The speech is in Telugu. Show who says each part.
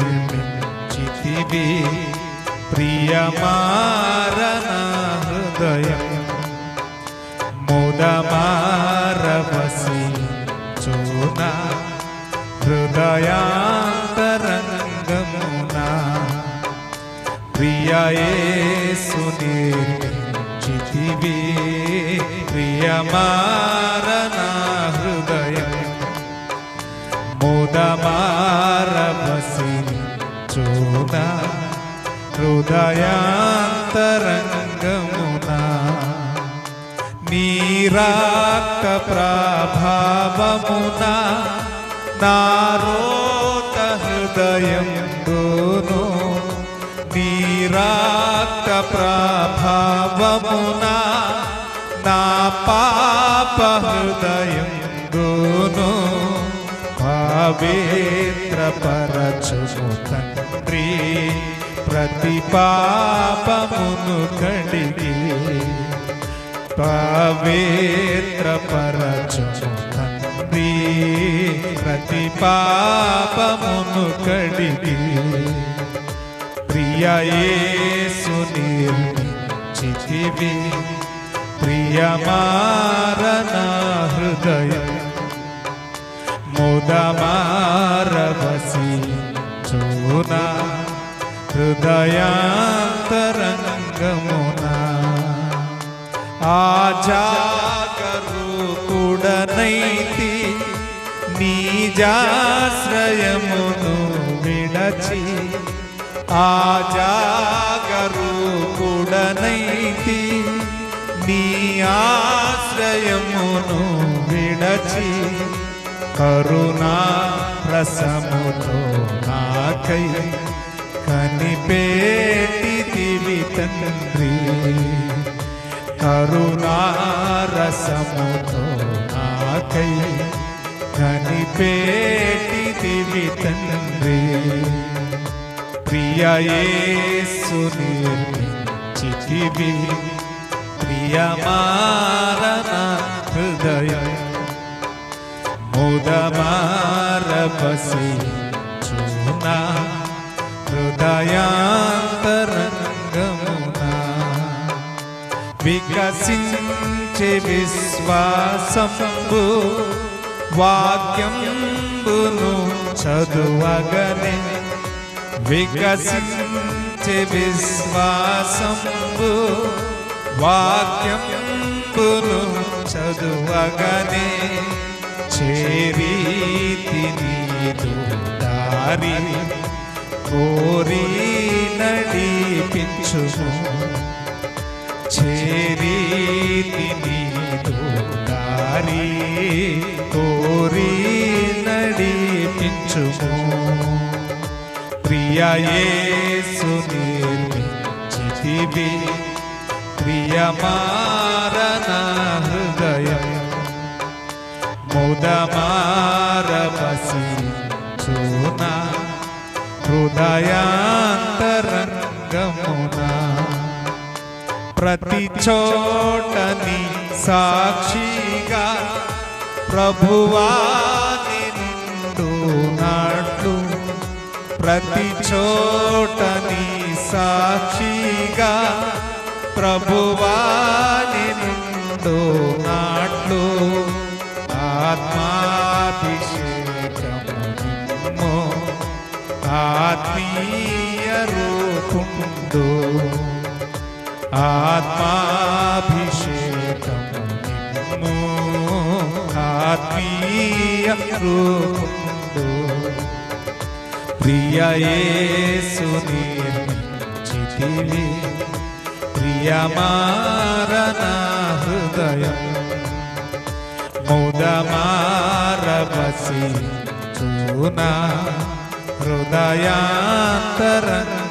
Speaker 1: నిర్మించితివి ప్రియమారణ హృదయం ముదమారవసి చూన హృదయాంతరంగమున ప్రియయే సునిర్మించితివి ప్రియమారణ హృదయం ముదమా मुना हृदयांतरंगमुना नीराक प्रभाव मुना नारोत हृदय दोनो नीराक्तप्रभावमुना नापापहृदयं दोनो भावेन्द्रपरचमुदन् తండ్రి ప్రతి పాపమును కడిగి పవిత్ర పరచుము తండ్రి ప్రతి పాపమును కడిగి ప్రియయేసు నిర్మించితివి. ప్రియమారణ హృదయం ముదమారవసి హృదయాంతరంగమున ఆజాగరూకుడనైతి నీజాశ్రయమును విడచి ఆజాగరూకుడనైతి నీ ఆశ్రయమును విడచి కరుణా రసముతో నాకై కనిపేటివి తండ్రి. కరుణా రసముతో నాకై కనిపేటిదివి తండ్రి. ప్రియయేసు నిర్మించితివి ప్రియమారణ హృదయం ముదమారవసి చూనా హృదయాంతరంగమునా వికసించే విశ్వాసంబు వాక్యంబును చదువగనే. వికసించే విశ్వాసంబు వాక్యంబును చదువగనే. చేరీతి నీదు దారి కోరి నడిపించు. చేరి దారి కోరి నడిపించుము ప్రియయేసు నిర్మించితివి. ప్రియమారణ హృదయం. ముదమారవసి చూన హృదయాంతరంగమున ప్రతి చోటని సాక్షిగా ప్రభువాని నిండు ప్రతి చోటని సాక్షిగా ప్రభువాని నిండు రూపుండు ఆత్మాభిషేకము ఆత్మీయ రూపుండు ప్రియయేసు నిర్మించితివి ప్రియమారణ హృదయం ముదమారవసి చూన హృదయాంతరంగమునా